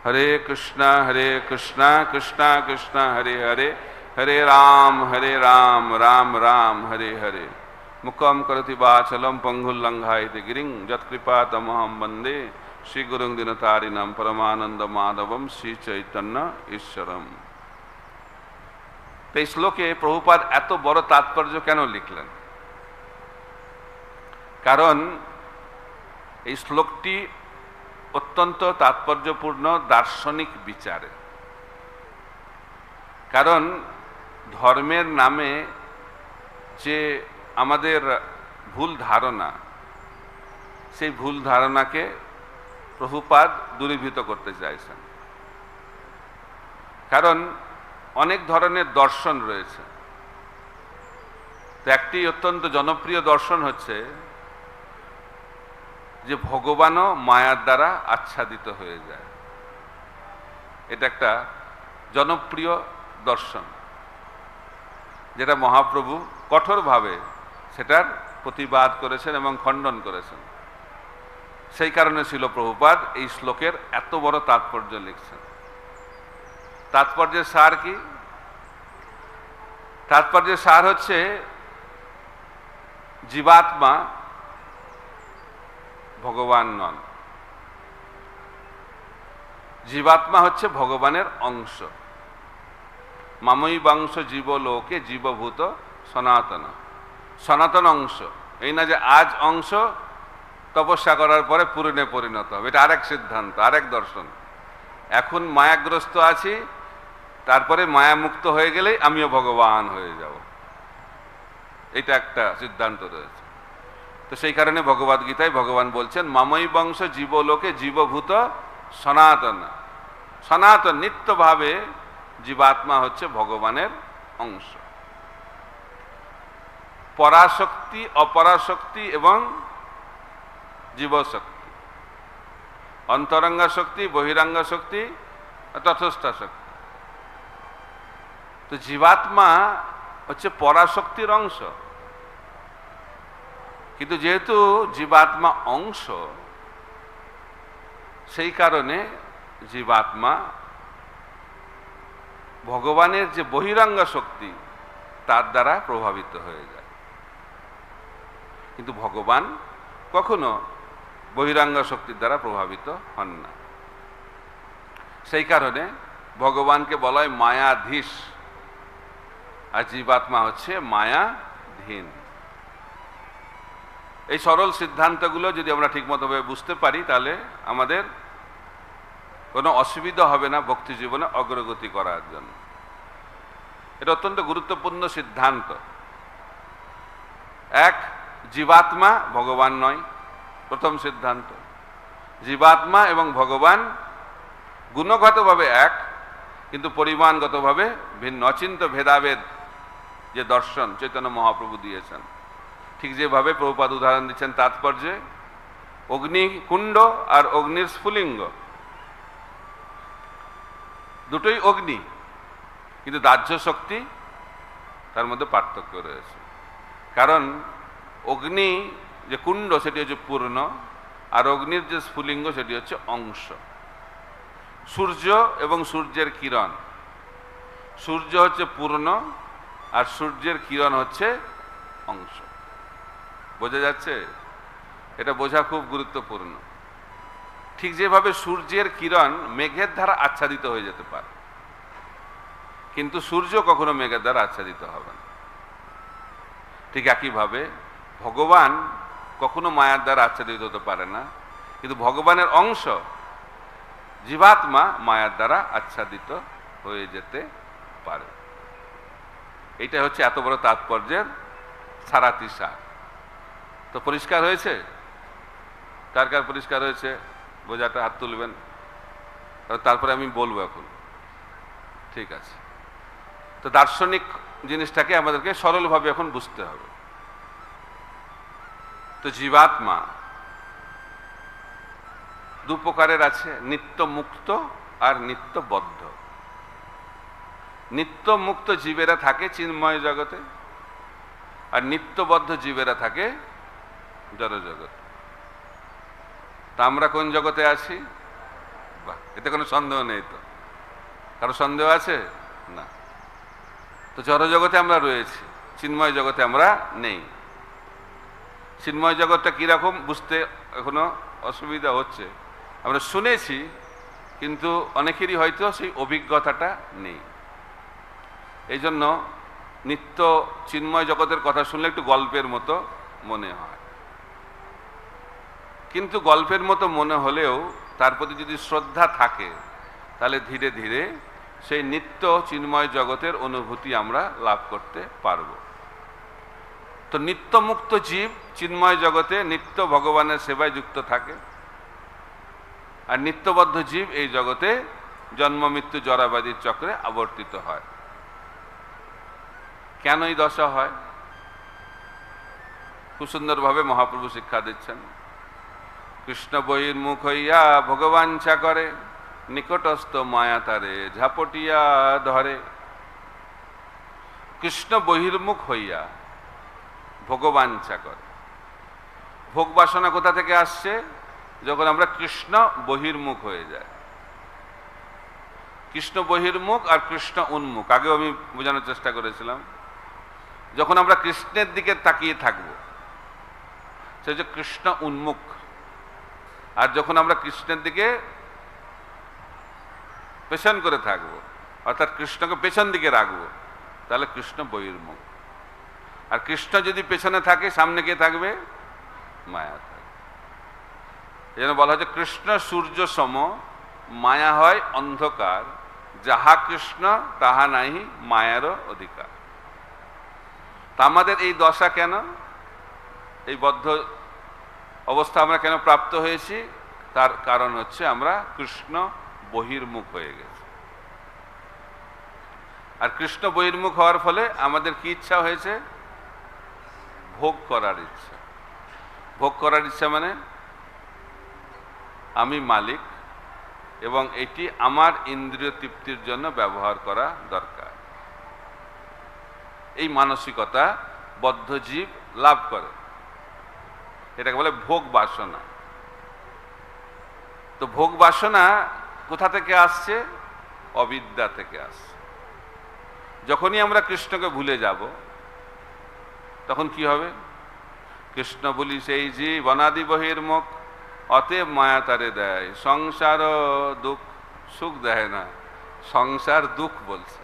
हरे कृष्णा हरे कृष्णा कृष्णा कृष्णा हरे हरे हरे राम हरे राम राम राम हरे हरे मुखम करति वाचलम पंगुल्लंघायति गिरिं यत्कृपा तमहम वंदे श्री गुरुं दिनतारिणम परमानंद माधवम শ্রী চৈতন্য ঈশ্বরম তো এই শ্লোকে প্রভুপাদ এত বড় তাৎপর্য কেন লিখলেন কারণ এই শ্লোকটি অত্যন্ত তাৎপর্যপূর্ণ দার্শনিক বিচারে। কারণ ধর্মের নামে যে আমাদের ভুল ধারণা, সেই ভুল ধারণাকে প্রভুপাদ দূরীভূত করতে চাইছেন। কারণ অনেক ধরনের দর্শন রয়েছে। তো একটি অত্যন্ত জনপ্রিয় দর্শন হচ্ছে যে ভগবানও মায়ার দ্বারা আচ্ছাদিত হয়ে যায়। এটা একটা জনপ্রিয় দর্শন, যেটা মহাপ্রভু কঠোরভাবে সেটার প্রতিবাদ করেছেন এবং খণ্ডন করেছেন। সেই কারণে ছিল প্রভুপাদ এই শ্লোকের এত বড় তাৎপর্য লিখছেন। তাৎপর্যের সার কি? তাৎপর্যের সার হচ্ছে জীবাত্মা ভগবান নন। জীবাত্মা হচ্ছে ভগবানের অংশ। মাময়ী বাংশ জীবলোকে জীবভূত সনাতন। সনাতন অংশ। এই না যে আজ অংশ, তপস্যা করার পরে পূরণে পরিণত হবে। এটা আরেক সিদ্ধান্ত, আরেক দর্শন। এখন মায়াগ্রস্ত আছি, তারপরে মায়ামুক্ত হয়ে গেলেই আমিও ভগবান হয়ে যাব। এটা একটা সিদ্ধান্ত রয়েছে। তো সেই কারণে ভগবদ গীতায় ভগবান বলছেন মাময়ী বংশ জীবলোকে জীবভূত সনাতন। সনাতন, নিত্যভাবে জীবাত্মা হচ্ছে ভগবানের অংশ। পরাশক্তি, অপরাশক্তি এবং জীবশক্তি। অন্তরঙ্গা শক্তি বহিরাঙ্গা শক্তি তথস্থা শক্তি তো জীবাত্মা হচ্ছে পরাশক্তির অংশ। কিন্তু যেহেতু জীবাত্মা অংশ, সেই কারণে জীবাত্মা ভগবানের যে বহিরাঙ্গ শক্তি, তার দ্বারা প্রভাবিত হয়ে যায়। কিন্তু ভগবান কখনো বহিরাঙ্গ শক্তির দ্বারা প্রভাবিত হন না। সেই কারণে ভগবানকে বলা হয় মায়াধীশ। আর জীবাত্মা হচ্ছে মায়াধীন। এই সরল সিদ্ধান্তগুলো যদি আমরা ঠিকমতোভাবে বুঝতে পারি, তাহলে আমাদের কোনো অসুবিধা হবে না ভক্তি জীবনে অগ্রগতি করার জন্য। এটা অত্যন্ত গুরুত্বপূর্ণ সিদ্ধান্ত। এক, জীবাত্মা ভগবান নয়, প্রথম সিদ্ধান্ত। জীবাত্মা এবং ভগবান গুণগতভাবে এক, কিন্তু পরিমাণগতভাবে ভিন্ন, অচিন্ত ভেদাভেদ যে দর্শন, চৈতন্য মহাপ্রভু দিয়েছেন। ঠিক যেভাবে প্রভুপাদ উদাহরণ দিচ্ছেন, তাৎপর্যে অগ্নিকুণ্ড আর অগ্নির স্ফুলিঙ্গ। দুটোই অগ্নি, কিন্তু দাহ্য শক্তি তার মধ্যে পার্থক্য রয়েছে। কারণ অগ্নি যে কুণ্ড, সেটি হচ্ছে পূর্ণ, আর অগ্নির যে স্ফুলিঙ্গ, সেটি হচ্ছে অংশ। সূর্য এবং সূর্যের কিরণ। সূর্য হচ্ছে পূর্ণ, আর সূর্যের কিরণ হচ্ছে অংশ। বোঝা যাচ্ছে? এটা বোঝা খুব গুরুত্বপূর্ণ। ঠিক যেভাবে সূর্যের কিরণ মেঘের দ্বারা আচ্ছাদিত হয়ে যেতে পারে, কিন্তু সূর্য কখনো মেঘের দ্বারা আচ্ছাদিত হবে না। ঠিক একইভাবে ভগবান কখনো মায়ার দ্বারা আচ্ছাদিত হতে পারে না, কিন্তু ভগবানের অংশ জীবাত্মা মায়ার দ্বারা আচ্ছাদিত হয়ে যেতে পারে। এটা হচ্ছে এত বড় তাৎপর্যের সারাতি সার তো পরিষ্কার হয়েছে? কার কার পরিষ্কার হয়েছে? বোঝাটা হাত তুলবেন। তারপরে আমি বলব এখন। ঠিক আছে। তো দার্শনিক জিনিসটাকে আমাদেরকে সরলভাবে এখন বুঝতে হবে। তো জীবাত্মা দু প্রকারের আছে নিত্য মুক্ত আর নিত্যবদ্ধ। নিত্য মুক্ত জীবেরা থাকে চিন্ময় জগতে, আর নিত্যবদ্ধ জীবেরা থাকে জড় জগৎ। তা আমরা কোন জগতে আছি? এতে কোনো সন্দেহ নেই তো। কারও সন্দেহ আছে? না। তো জড়জগতে আমরা রয়েছি, চিন্ময় জগতে আমরা নেই। চিন্ময় জগৎটা কীরকম বুঝতে এখনও অসুবিধা হচ্ছে। আমরা শুনেছি, কিন্তু অনেকেরই হয়তো সেই অভিজ্ঞতাটা নেই। এই জন্য নিত্য চিন্ময় জগতের কথা শুনলে একটু গল্পের মতো মনে হয়। কিন্তু গল্পের মতো মনে হলেও তার প্রতি যদি শ্রদ্ধা থাকে, তাহলে ধীরে ধীরে সেই নিত্য চিন্ময় জগতের অনুভূতি আমরা লাভ করতে পারব। তো নিত্যমুক্ত জীব চিন্ময় জগতে নিত্য ভগবানের সেবায় যুক্ত থাকে। আর নিত্যবদ্ধ জীব এই জগতে জন্ম, মৃত্যু, জরাবাদীর চক্রে আবর্তিত হয়। কেন এই দশা হয়? খুব সুন্দরভাবে মহাপ্রভু শিক্ষা দিচ্ছেন। কৃষ্ণ বহির্মুখ হইয়া ভগবাঞ্ছা করে, নিকটস্থ মায়া তারে ঝাপটিয়া ধরে। কৃষ্ণ বহির্মুখ হইয়া ভগবাঞ্ছা করে। ভোগ বাসনা কোথা থেকে আসছে? যখন আমরা কৃষ্ণ বহির্মুখ হয়ে যায় কৃষ্ণ বহির্মুখ আর কৃষ্ণ উন্মুখ, আগেও আমি বোঝানোর চেষ্টা করেছিলাম। যখন আমরা কৃষ্ণের দিকে তাকিয়ে থাকব সে হচ্ছে কৃষ্ণ উন্মুখ আর যখন আমরা কৃষ্ণের দিকে পেছন করে থাকব, অর্থাৎ কৃষ্ণকে পেছন দিকে রাখব, তাহলে কৃষ্ণ বহির্মুখ। আর কৃষ্ণ যদি পেছনে থাকে, সামনে কে থাকবে? মায়া থাকবে। এই বলা হচ্ছে কৃষ্ণ সূর্য সম, মায়া হয় অন্ধকার, যাহা কৃষ্ণ, তাহা নাই, মায়ারও অধিকার। তা আমাদের এই দশা কেন? এই বদ্ধ অবস্থা আমরা কেন প্রাপ্ত হয়েছি? তার কারণ হচ্ছে আমরা কৃষ্ণ বহির্মুখ হয়ে গেছি। আর কৃষ্ণ বহির্মুখ হওয়ার ফলে আমাদের কি ইচ্ছা হয়েছে? ভোগ করার ইচ্ছা। ভোগ করার ইচ্ছা মানে আমি মালিক এবং এটি আমার ইন্দ্রিয় তৃপ্তির জন্য ব্যবহার করা দরকার। এই মানসিকতা বদ্ধজীব লাভ করে। এটাকে বলে ভোগ বাসনা। তো ভোগ বাসনা কোথা থেকে আসছে? অবিদ্যা থেকে আসছে। যখনই আমরা কৃষ্ণকে ভুলে যাব, তখন কি হবে? কৃষ্ণ বলি, সেই জীব অনাদি বহির্মুখ অতএব মায়া তারে দেয়। সংসার দুঃখ, সুখ দেয় না। সংসার দুঃখ বলছে।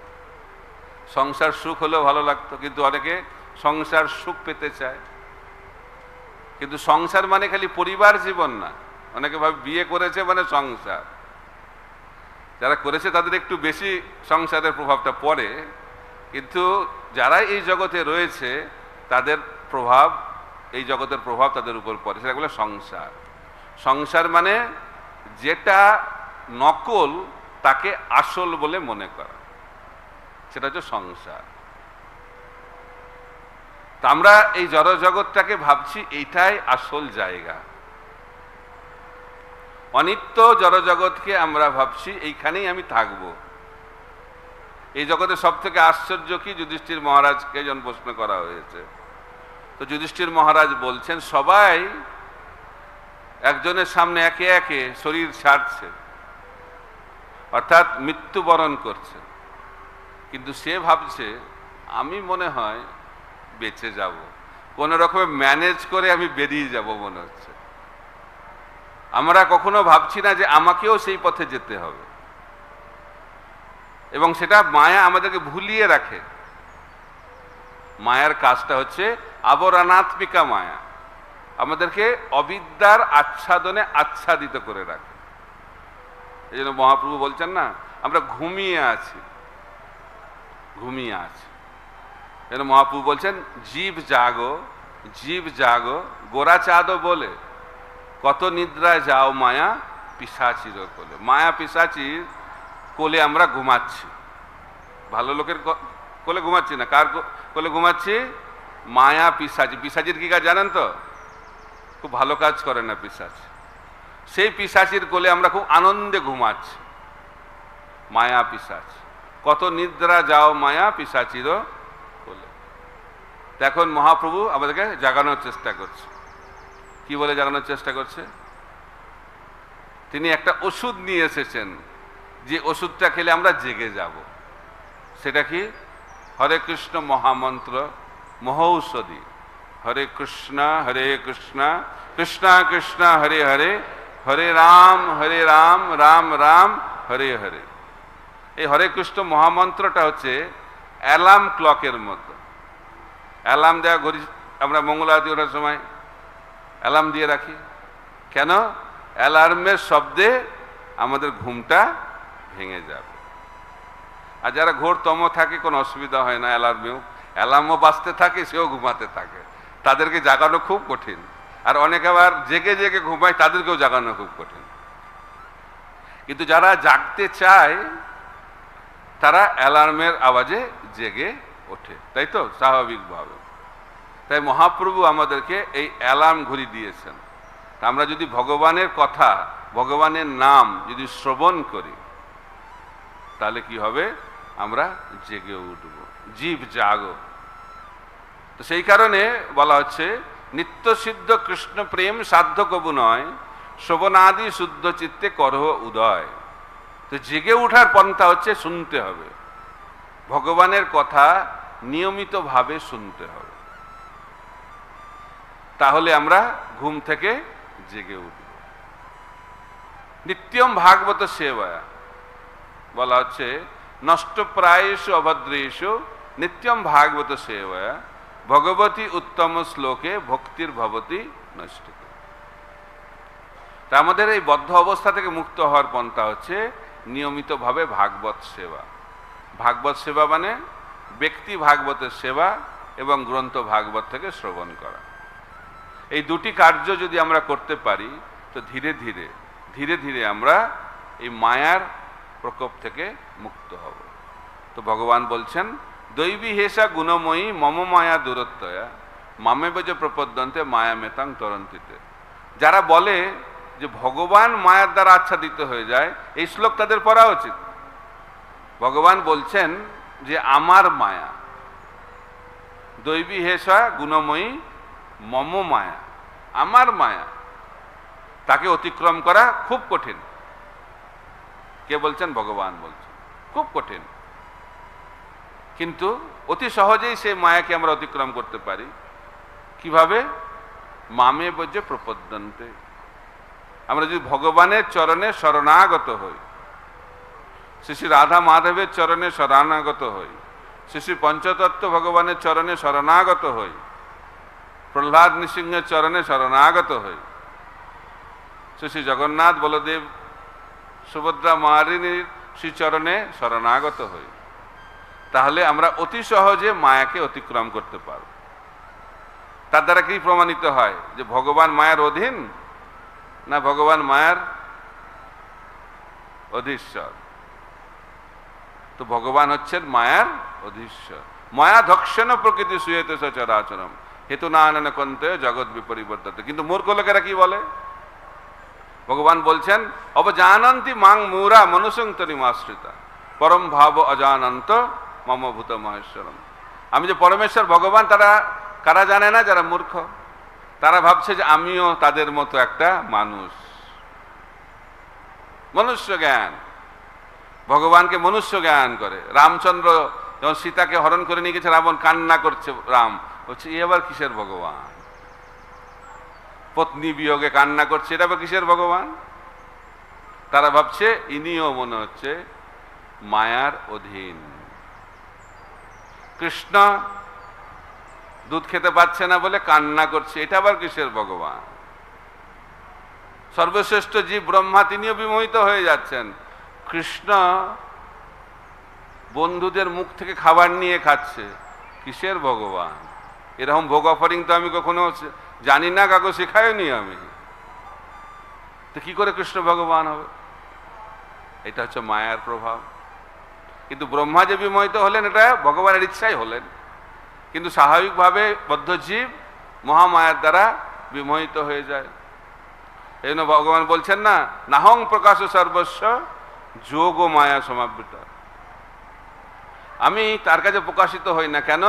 সংসার সুখ হলেও ভালো লাগতো, কিন্তু অনেকে সংসার সুখ পেতে চায়। কিন্তু সংসার মানে খালি পরিবার জীবন না। অনেকে ভাবে বিয়ে করেছে মানে সংসার। যারা করেছে তাদের একটু বেশি সংসারের প্রভাবটা পড়ে। কিন্তু যারা এই জগতে রয়েছে, তাদের প্রভাব, এই জগতের প্রভাব তাদের উপর পড়ে। সেটা বলে সংসার। সংসার মানে যেটা নকল, তাকে আসল বলে মনে করা। সেটা হচ্ছে সংসার। আমরা এই জড় জগৎটাকে ভাবছি, এইটাই আসল জায়গা। অনিত্য জড়জগৎকে আমরা ভাবছি, এইখানেই আমি থাকব। এই জগতে সব থেকে আশ্চর্য কি? যুধিষ্ঠির মহারাজকে যখন প্রশ্ন করা হয়েছে। তো যুধিষ্ঠির মহারাজ বলছেন, সবাই একজনের সামনে একে একে শরীর ছাড়ছে, অর্থাৎ মৃত্যুবরণ করছে। কিন্তু সে ভাবছে, আমি মনে হয় বেঁচে যাব। কোনো রকমে ম্যানেজ করে আমি বেরিয়ে যাব মনে হচ্ছে। আমরা কখনো ভাবছি না যে আমাকেও সেই পথে যেতে হবে। এবং সেটা মায়া আমাদেরকে ভুলিয়ে রাখে। মায়ার কাজটা হচ্ছে আবরণাত্মিকা মায়া। আমাদেরকে অবিদ্যার আচ্ছাদনে আচ্ছাদিত করে রাখে। এই জন্য মহাপ্রভু বলছেন না, আমরা ঘুমিয়ে আছি। ঘুমিয়ে আছি। যেন মহাপ্রভু বলছেন, জীব জাগো জীব জাগো, গোরা চাঁদো বলে, কত নিদ্রায় যাও মায়া পিসাচির কোলে। মায়া পিসাচির কোলে আমরা ঘুমাচ্ছি। ভালো লোকের কোলে ঘুমাচ্ছি না। কার কোলে ঘুমাচ্ছি? মায়া পিসাচি। পিসাচির কি কাজ জানেন তো? খুব ভালো কাজ করে না পিসাচ। সেই পিসাচির কোলে আমরা খুব আনন্দে ঘুমাচ্ছি। মায়া পিসাচ। কত নিদ্রা যাও মায়া পিসাচির এখন মহাপ্রভু আমাদেরকে জাগানোর চেষ্টা করছে। কি বলে জাগানোর চেষ্টা করছে? তিনি একটা ওষুধ নিয়ে এসেছেন। যে ওষুধটা খেলে আমরা জেগে যাব। সেটা কি? হরে কৃষ্ণ মহামন্ত্র, মহৌষধি। হরে কৃষ্ণ হরে কৃষ্ণ কৃষ্ণ কৃষ্ণ, হরে হরে হরে রাম হরে রাম রাম রাম, হরে হরে। এই হরে কৃষ্ণ মহামন্ত্রটা হচ্ছে অ্যালার্ম ক্লকের মতো। অ্যালার্ম দেওয়া ঘড়ি, আমরা মঙ্গল আরতি ওঠার সময় অ্যালার্ম দিয়ে রাখি। কেন? অ্যালার্মের শব্দে আমাদের ঘুমটা ভেঙে যাবে। আর যারা ঘোরতম থাকে, কোনো অসুবিধা হয় না অ্যালার্মেও। অ্যালার্মও বাঁচতে থাকে, সেও ঘুমাতে থাকে। তাদেরকে জাগানো খুব কঠিন। আর অনেকে আবার জেগে জেগে ঘুমায়, তাদেরকেও জাগানো খুব কঠিন। কিন্তু যারা জাগতে চায়, তারা অ্যালার্মের আওয়াজে জেগে ওঠে। তাই তো? স্বাভাবিকভাবে তাই মহাপ্রভু আমাদেরকে এই অ্যালার্ম ঘড়ি দিয়েছেন। আমরা যদি ভগবানের কথা, ভগবানের নাম যদি শ্রবণ করি, তাহলে কি হবে? আমরা জেগে উঠব। জীব জাগো। তো সেই কারণে বলা হচ্ছে, নিত্য সিদ্ধ কৃষ্ণ প্রেম সাধ্য কবু নয় শোভনাদি শুদ্ধ চিত্তে করহ উদয়। তো জেগে ওঠার পন্থা হচ্ছে শুনতে হবে। ভগবানের কথা নিয়মিতভাবে শুনতে হবে। তাহলে আমরা ঘুম থেকে জেগে উঠব। নিত্যম ভাগবত সেবা বলা হচ্ছে নষ্টপ্রায়েষু অভদ্রেষু নিত্যম ভাগবত সেবা ভগবতী উত্তম শ্লোকে ভক্তির ভবতী নষ্ট তা আমাদের এই বদ্ধ অবস্থা থেকে মুক্ত হওয়ার পন্থা হচ্ছে নিয়মিতভাবে ভাগবত সেবা। ভাগবত সেবা মানে ব্যক্তি ভাগবতের সেবা এবং গ্রন্থ ভাগবত থেকে শ্রবণ করা। এই দুটি কার্য যদি আমরা করতে পারি, তো ধীরে ধীরে ধীরে ধীরে আমরা এই মায়ার প্রকোপ থেকে মুক্ত হব। তো ভগবান বলছেন, দৈবী হেসা গুণময়ী মম মায়া দূরত্বয়া মামে বজ প্রপদ্যন্তে মায়া মেতাং তরন্তিতে। যারা বলে যে ভগবান মায়ার দ্বারা আচ্ছাদিত হয়ে যায়, এই শ্লোক তাদের পড়া উচিত। ভগবান বলছেন যে আমার মায়া। দৈবী হেসা গুণময়ী মম মায়া। আমার মায়া, তাকে অতিক্রম করা খুব কঠিন। কে বলছেন? ভগবান বলছেন। খুব কঠিন। কিন্তু অতি সহজেই সেই মায়াকে আমরা অতিক্রম করতে পারি। কীভাবে? মামে বজ্রে প্রপদ্যন্তে। আমরা যদি ভগবানের চরণে শরণাগত হই শ্রী রাধা মাধবের চরণে শরণাগত হই। শ্রী পঞ্চতত্ত্ব ভগবানের চরণে শরণাগত হই। প্রহ্লাদ নৃসিংহের চরণে শরণাগত হই। শ্রী জগন্নাথ বলদেব সুভদ্রা মারিনীর শ্রীচরণে শরণাগত হই। তাহলে আমরা অতি সহজে মায়াকে অতিক্রম করতে পারব। তার দ্বারা কি প্রমাণিত হয়? যে ভগবান মায়ার অধীন না ভগবান মায়ার অধীশ্বর? তো ভগবান হচ্ছেন মায়ার অধীশ্বর মায়া ধক্ষণ প্রকৃতি সুয়েত সচরাচরম। হেতু নানন কন্তে জগৎ বিপরিবর্তিত। কিন্তু মূর্খ লোকেরা কি বলে? ভগবান বলছেন, অবজানন্তি মাং মূরা মনুসংতরি মাশ্রিতা। পরম ভাব অজানন্ত মম ভূত মহেশ্বরম। আমি যে পরমেশ্বর ভগবান, তারা কারা জানে না যারা মূর্খ? তারা ভাবছে যে আমিও তাদের মতো একটা মানুষ। মনুষ্য জ্ঞান। ভগবানকে মনুষ্য জ্ঞান করে। রামচন্দ্র যখন সীতাকে হরণ করে নিয়ে গেছে, রাবণ কান্না করছে রাম। বলছে, এ কিসের ভগবান? পত্নী বিয়োগে কান্না করছে, এটা আবার কিসের ভগবান? তারা ভাবছে, ইনিও মনে হচ্ছে মায়ার অধীন। কৃষ্ণ দুধ খেতে পাচ্ছে না বলে কান্না করছে, এটা আবার কিসের ভগবান? সর্বশ্রেষ্ঠ জীব ব্রহ্মা তিনিও বিমোহিত হয়ে যাচ্ছেন। কৃষ্ণ বন্ধুদের মুখ থেকে খাবার নিয়ে খাচ্ছে। কিসের ভগবান? এরকম ভোগ অফারিং তো আমি কখনো জানি না, কাকু শেখায়নি আমি। তো কি করে কৃষ্ণ ভগবান হবে? এটা হচ্ছে মায়ার প্রভাব। কিন্তু ব্রহ্মা যে বিমোহিত হলেন, এটা ভগবানের ইচ্ছাই হলেন। কিন্তু স্বাভাবিকভাবে বদ্ধজীব মহামায়ার দ্বারা বিমোহিত হয়ে যায়। এই জন্য ভগবান বলছেন না, নাহং প্রকাশ সর্বস্ব যোগ ও মায়া সমাবৃত। আমি তার কাছে প্রকাশিত হই না কেন?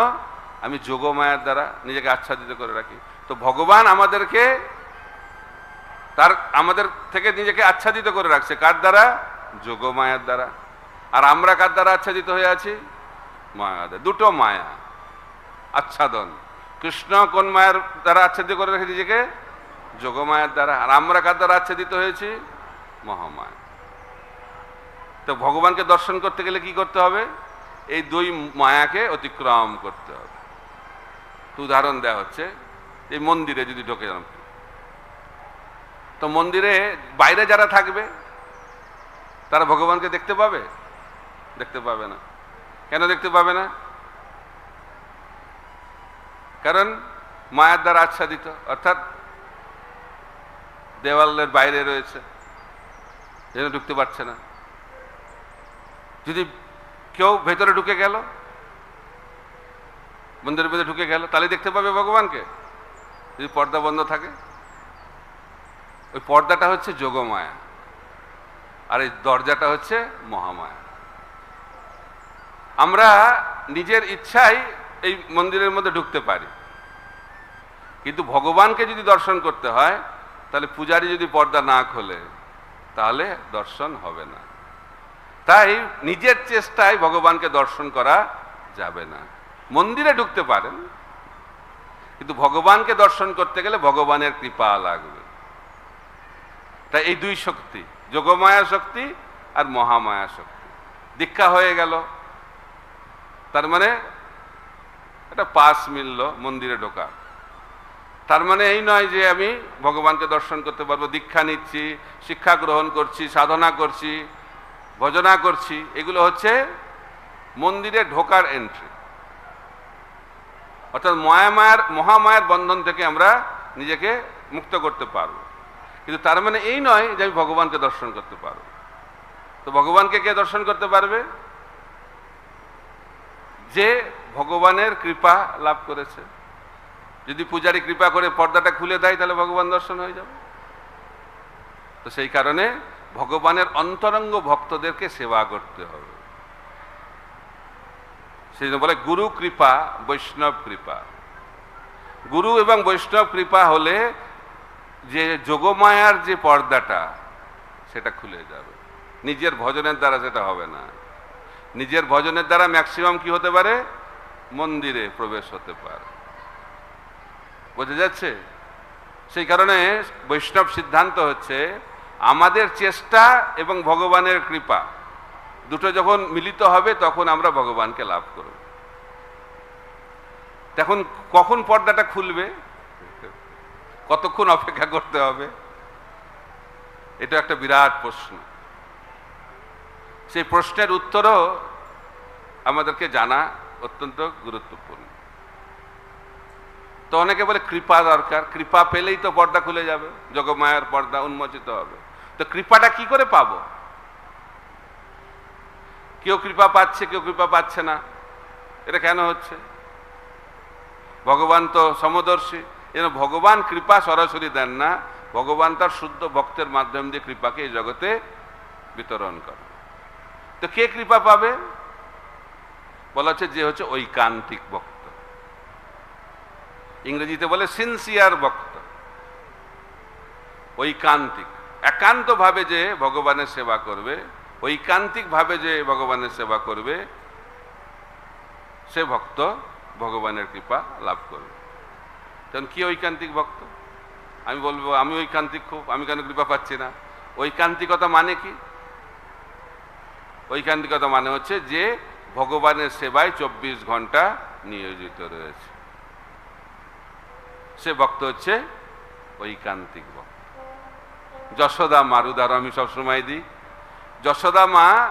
আমি যোগ মায়ার দ্বারা নিজেকে আচ্ছাদিত করে রাখি। তো ভগবান আমাদেরকে তার, আমাদের থেকে নিজেকে আচ্ছাদিত করে রাখছে। কার দ্বারা? যোগমায়ার দ্বারা। আর আমরা কার দ্বারা আচ্ছাদিত হয়ে আছি? মায়া দুটো মায়া। আচ্ছাদন। কৃষ্ণ কোন মায়ের দ্বারা আচ্ছাদিত করে রেখে নিজেকে? যোগমায়ার দ্বারা। আর আমরা কার দ্বারা আচ্ছাদিত হয়েছি? মহামায়া। তো ভগবানকে দর্শন করতে গেলে কি করতে হবে? এই দুই মায়াকে অতিক্রম করতে হবে। তো উদাহরণ দেওয়া হচ্ছে, এই মন্দিরে যদি ঢোকে যান। তো মন্দিরে বাইরে যারা থাকবে, তারা ভগবানকে দেখতে পাবে? দেখতে পাবে না। কেন দেখতে পাবে না? কারণ মায়ার দ্বারা আচ্ছাদিত, অর্থাৎ দেওয়ালের বাইরে রয়েছে, যেন ঢুকতে পারছে না। যদি কেউ ভেতরে ঢুকে গেল, মন্দিরের ভেতরে ঢুকে গেল, তাহলে দেখতে পাবে ভগবানকে। যদি পর্দা বন্ধ থাকে, ওই পর্দাটা হচ্ছে যোগমায়া, আর এই দরজাটা হচ্ছে মহামায়া। আমরা নিজের ইচ্ছাই এই মন্দিরের মধ্যে ঢুকতে পারি। কিন্তু ভগবানকে যদি দর্শন করতে হয়, তাহলে পূজারি যদি পর্দা না খোলে, তাহলে দর্শন হবে না। তাই নিজের চেষ্টায় ভগবানকে দর্শন করা যাবে না। মন্দিরে ঢুকতে পারেন, কিন্তু ভগবানকে দর্শন করতে গেলে ভগবানের কৃপা লাগবে। তাই এই দুই শক্তি, যোগমায়া শক্তি আর মহামায়া শক্তি। দীক্ষা হয়ে গেল। তার মানে একটা পাস মিলল মন্দিরে ঢোকা তার মানে এই নয় যে আমি ভগবানকে দর্শন করতে পারব, দীক্ষা নিচ্ছি, শিক্ষা গ্রহণ করছি, সাধনা করছি। ভজনা করছি, এগুলো হচ্ছে মন্দিরে ঢোকার এন্ট্রি অর্থাৎ মায়ামায়ার মহামায়ার বন্ধন থেকে আমরা নিজেকে মুক্ত করতে পারব। কিন্তু তার মানে এই নয় যে আমি ভগবানকে দর্শন করতে পারব। তো ভগবানকে কে দর্শন করতে পারবে? যে ভগবানের কৃপা লাভ করেছে। যদি পূজারী কৃপা করে পর্দাটা খুলে দেয়, তাহলে ভগবান দর্শন হয়ে যাবে। তো সেই কারণে ভগবানের অন্তরঙ্গ ভক্তদেরকে সেবা করতে হবে। সেই জন্য বলে গুরু কৃপা, বৈষ্ণব কৃপা। গুরু এবং বৈষ্ণব কৃপা হলে যে যোগমায়ার যে পর্দাটা, সেটা খুলে যাবে। নিজের ভজনের দ্বারা সেটা হবে না। নিজের ভজনের দ্বারা ম্যাক্সিমাম কি হতে পারে? মন্দিরে প্রবেশ হতে পারে। বোঝা যাচ্ছে? সেই কারণে বৈষ্ণব সিদ্ধান্ত হচ্ছে আমাদের চেষ্টা এবং ভগবানের কৃপা। দুটো যখন মিলিত হবে, তখন আমরা ভগবানকে লাভ করব। তখন কখন পর্দাটা খুলবে? কতক্ষণ অপেক্ষা করতে হবে? এটা একটা বিরাট প্রশ্ন। সেই প্রশ্নের উত্তরও আমাদেরকে জানা অত্যন্ত গুরুত্বপূর্ণ। তো অনেকে বলে, কৃপা দরকার। কৃপা পেলেই তো পর্দা খুলে যাবে। যোগমায়ার পর্দা উন্মোচিত হবে। তো কৃপাটা কি করে পাব? কেউ কৃপা পাচ্ছে, কেউ কৃপা পাচ্ছে না। এটা কেন হচ্ছে? ভগবান তো সমদর্শী। যেন ভগবান কৃপা সরাসরি দেন না, ভগবান তার শুদ্ধ ভক্তের মাধ্যম দিয়ে কৃপাকে এই জগতে বিতরণ করে তো কে কৃপা পাবে? বলা হচ্ছে যে হচ্ছে ঐকান্তিক ভক্ত। ইংরেজিতে বলে সিনসিয়ার ভক্ত। ঐকান্তিক। একান্তভাবে যে ভগবানের সেবা করবে, ঐকান্তিকভাবে যে ভগবানের সেবা করবে, সে ভক্ত ভগবানের কৃপা লাভ করবে। তখন কি ঐকান্তিক ভক্ত? আমি বলব, আমি ঐকান্তিক খুব, আমি কেন কৃপা পাচ্ছি না? ঐকান্তিকতা মানে কি? ঐকান্তিকতা মানে হচ্ছে যে ভগবানের সেবায় চব্বিশ ঘণ্টা নিয়োজিত রয়েছে। সে ভক্ত হচ্ছে ঐকান্তিক ভক্ত। যশোদা মার উদাহরণ আমি সবসময় দিই। যশোদা মা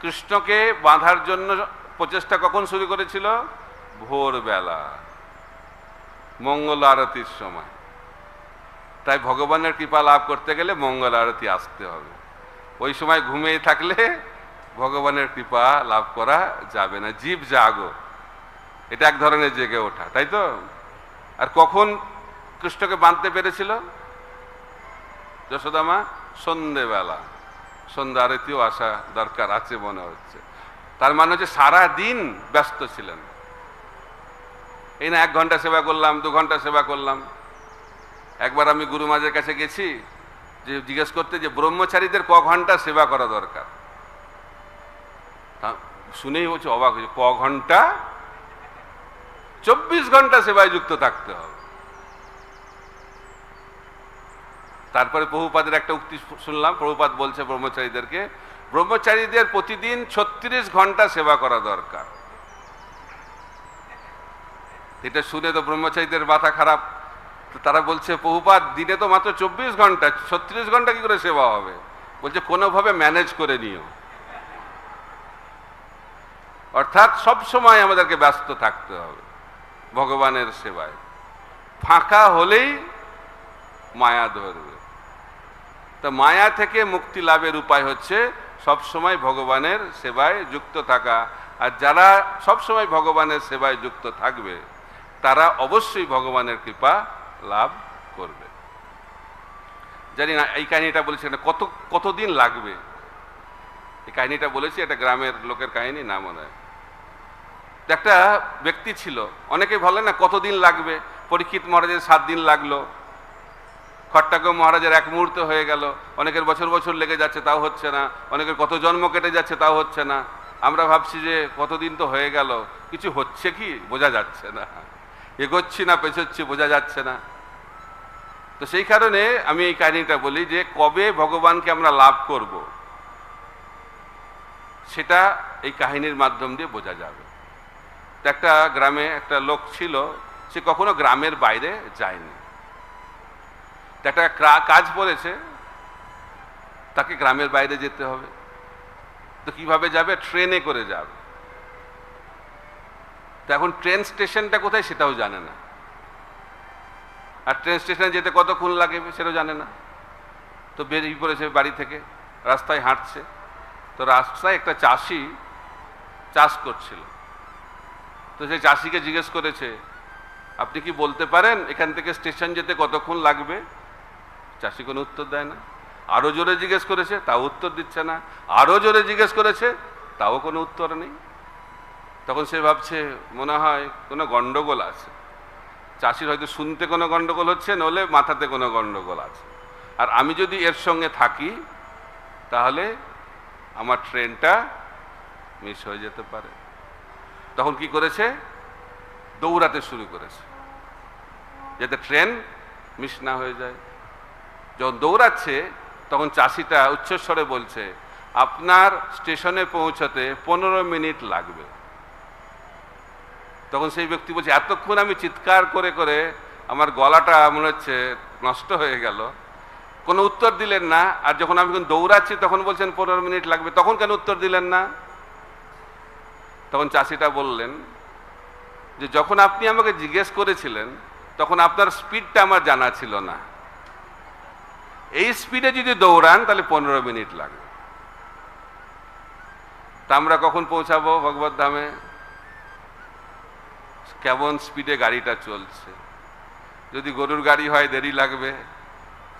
কৃষ্ণকে বাঁধার জন্য প্রচেষ্টা কখন শুরু করেছিল? ভোরবেলা। মঙ্গল আরতির সময়। তাই ভগবানের কৃপা লাভ করতে গেলে মঙ্গল আরতি আসতে হবে। ওই সময় ঘুমিয়ে থাকলে ভগবানের কৃপা লাভ করা যাবে না। জীব জাগো। এটা এক ধরনের জেগে ওঠা, তাই তো? আর কখন কৃষ্ণকে বাঁধতে পেরেছিল? যশোদামা সন্ধেবেলা। সন্ধ্যা আরতিও আসা দরকার আছে মনে হচ্ছে। তার মানে হচ্ছে সারা দিন ব্যস্ত ছিলেন। এই না এক ঘণ্টা সেবা করলাম, দু ঘণ্টা সেবা করলাম। একবার আমি গুরু মাঝের কাছে গেছি, যে জিজ্ঞেস করতে যে ব্রহ্মচারীদের ক ঘণ্টা সেবা করা দরকার? শুনেই হচ্ছে অবাক হয়েছে ক ঘণ্টা? চব্বিশ ঘণ্টা সেবায় যুক্ত থাকতে হবে। তারপরে প্রভুপাদের একটা উক্তি শুনলাম, প্রভুপাদ বলছে ব্রহ্মচারীদেরকে, ব্রহ্মচারীদের প্রতিদিন ছত্রিশ ঘণ্টা সেবা করা দরকার। এটা শুনে তো ব্রহ্মচারীদের মাথা খারাপ। তারা বলছে প্রভুপাত দিনে তো মাত্র চব্বিশ ঘণ্টা ছত্রিশ ঘণ্টা কি করে সেবা হবে? বলছে, কোনোভাবে ম্যানেজ করে নিও। অর্থাৎ সব সময় আমাদেরকে ব্যস্ত থাকতে হবে, ভগবানের সেবায়। ফাঁকা হলেই মায়া ধরবে। তা মায়া থেকে মুক্তি লাভের উপায় হচ্ছে সব সময় ভগবানের সেবায় যুক্ত থাকা। আর যারা সব সময় ভগবানের সেবায় যুক্ত থাকবে, তারা অবশ্যই ভগবানের কৃপা লাভ করবে। জানি না, এই কাহিনীটা বলেছি এটা কত, কতদিন লাগবে? এই কাহিনীটা বলেছি, এটা গ্রামের লোকের কাহিনী না মনে হয়। একটা ব্যক্তি ছিল, অনেকে বলে না কতদিন লাগবে? পরীক্ষিত মহারাজের সাত দিন লাগল। খট্টাক মহারাজের এক মুহূর্ত হয়ে গেল। অনেকের বছর বছর লেগে যাচ্ছে, তাও হচ্ছে না। অনেকের কত জন্ম কেটে যাচ্ছে, তাও হচ্ছে না। আমরা ভাবছি যে কতদিন তো হয়ে গেল। কিছু হচ্ছে কি? বোঝা যাচ্ছে না। এগোচ্ছি না, পেছোচ্ছি, বোঝা যাচ্ছে না। তো সেই কারণে আমি এই কাহিনীটা বলি যে, কবে ভগবানকে আমরা লাভ করব, সেটা এই কাহিনীর মাধ্যম দিয়ে বোঝা যাবে। একটা গ্রামে একটা লোক ছিল, সে কখনো গ্রামের বাইরে যায়নি। একটা কাজ পড়েছে তাকে গ্রামের বাইরে যেতে হবে। তো কীভাবে যাবে? ট্রেনে করে যাবে। তো এখন ট্রেন স্টেশনটা কোথায় সেটাও জানে না। আর ট্রেন স্টেশনে যেতে কতক্ষণ লাগে সেটাও জানে না। তো বেরিয়ে পড়েছে বাড়ি থেকে, রাস্তায় হাঁটছে। তো রাস্তায় একটা চাষি চাষ করছিল। তো সেই চাষিকে জিজ্ঞেস করেছে, আপনি কি বলতে পারেন এখান থেকে স্টেশন যেতে কতক্ষণ লাগবে? চাষি কোনো উত্তর দেয় না। আরও জোরে জিজ্ঞেস করেছে, তাও উত্তর দিচ্ছে না। আরও জোরে জিজ্ঞেস করেছে, তাও কোনো উত্তর নেই। তখন সে ভাবছে, মনে হয় কোনো গন্ডগোল আছে। চাষির হয়তো শুনতে কোনো গন্ডগোল হচ্ছে নলে মাথাতে কোনো গণ্ডগোল আছে। আর আমি যদি এর সঙ্গে থাকি, তাহলে আমার ট্রেনটা মিস হয়ে যেতে পারে। তখন কি করেছে? দৌড়াতে শুরু করেছে। যাতে ট্রেন মিস না হয়ে যায়। যখন দৌড়াচ্ছে, তখন চাষিটা উচ্চস্বরে বলছে, আপনার স্টেশনে পৌঁছতে পনেরো মিনিট লাগবে। তখন সেই ব্যক্তি বলছে, এতক্ষণ আমি চিৎকার করে করে আমার গলাটা মনে হচ্ছে নষ্ট হয়ে গেল। কোনো উত্তর দিলেন না, আর যখন আমি দৌড়াচ্ছি, তখন বলছেন, পনেরো মিনিট লাগবে। তখন কেন উত্তর দিলেন না? তখন চাষিটা বললেন যে, যখন আপনি আমাকে জিজ্ঞেস করেছিলেন, তখন আপনার স্পিডটা আমার জানা ছিল না। এই স্পিডে যদি দৌড়ান, তাহলে পনেরো মিনিট লাগবে তা আমরা কখন পৌঁছাবো ভগবত ধামে? কেমন স্পিডে গাড়িটা চলছে? যদি গরুর গাড়ি হয়, দেরি লাগবে।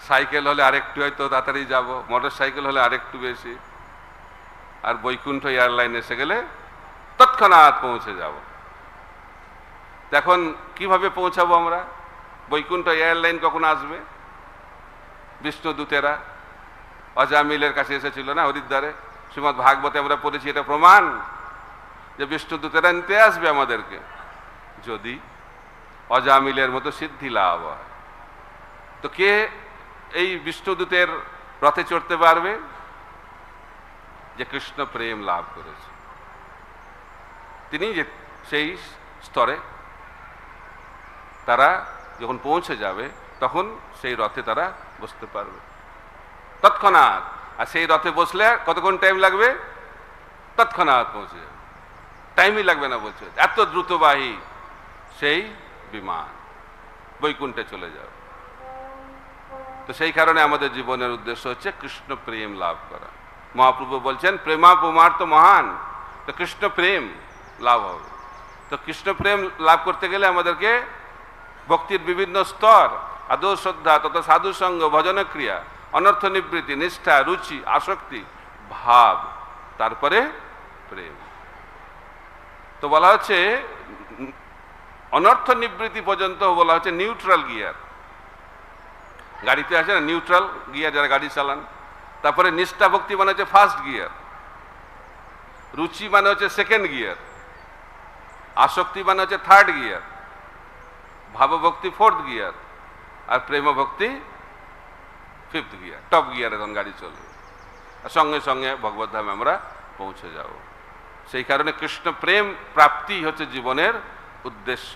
সাইকেল হলে আরেকটু হয়তো তাড়াতাড়ি যাব। মোটর সাইকেল হলে আরেকটু বেশি। আর বৈকুণ্ঠ এয়ারলাইন এসে গেলে তৎক্ষণাৎ পৌঁছে যাব। এখন কীভাবে পৌঁছাবো আমরা? বৈকুণ্ঠ এয়ারলাইন কখন আসবে? বিষ্ণুদূতেরা, অজামিলের কাছে এসেছিল না হরিদ্বারে? শ্রীমৎ ভাগবতে আমরা পড়েছি এটা প্রমাণ যে বিষ্ণুদূতেরা নিতে আসবে আমাদেরকে, যদি অজামিলের মতো সিদ্ধি লাভ হয়। তো কে এই বিষ্ণুদূতের রথে চড়তে পারবে? যে কৃষ্ণ প্রেম লাভ করেছে। তিনি যে সেই স্তরে তারা যখন পৌঁছে যাবে, তখন সেই রথে তারা বসতে পারবে। তৎক্ষণাৎ, আর সেই রথে বসলে কতক্ষণ টাইম লাগবে? তৎক্ষণাৎ পৌঁছে যাবে। টাইমই লাগবে না বলছে। এত দ্রুতবাহী সেই বিমান বৈকুণ্ঠে চলে যাবে। তো সেই কারণে আমাদের জীবনের উদ্দেশ্য হচ্ছে কৃষ্ণ প্রেম লাভ করা। মহাপ্রভু বলছেন, প্রেমা পুমার তো মহান, তো কৃষ্ণ প্রেম লাভ হবে। তো কৃষ্ণ প্রেম লাভ করতে গেলে আমাদেরকে ভক্তির বিভিন্ন স্তর আদৌ শ্রদ্ধা তথা সাধু সঙ্গ ভজনক্রিয়া অনর্থ নিবৃত্তি, নিষ্ঠা, রুচি, আসক্তি, ভাব, তারপরে প্রেম। তো বলা হচ্ছে, অনর্থ নিবৃত্তি পর্যন্ত বলা হচ্ছে নিউট্রাল গিয়ার। গাড়িতে আছে না, নিউট্রাল গিয়ার, যারা গাড়ি চালান। তারপরে নিষ্ঠা ভক্তি মানে হচ্ছে ফার্স্ট গিয়ার। রুচি মানে হচ্ছে সেকেন্ড গিয়ার। আসক্তি মানে হচ্ছে থার্ড গিয়ার। ভাবভক্তি ফোর্থ গিয়ার। আর প্রেম ভক্তি ফিফথ গিয়ার টপ গিয়ারে তখন গাড়ি চলবে, আর সঙ্গে সঙ্গে ভগবদ্ধামে ধামে আমরা পৌঁছে যাব। সেই কারণে কৃষ্ণ প্রেম প্রাপ্তি হচ্ছে জীবনের উদ্দেশ্য।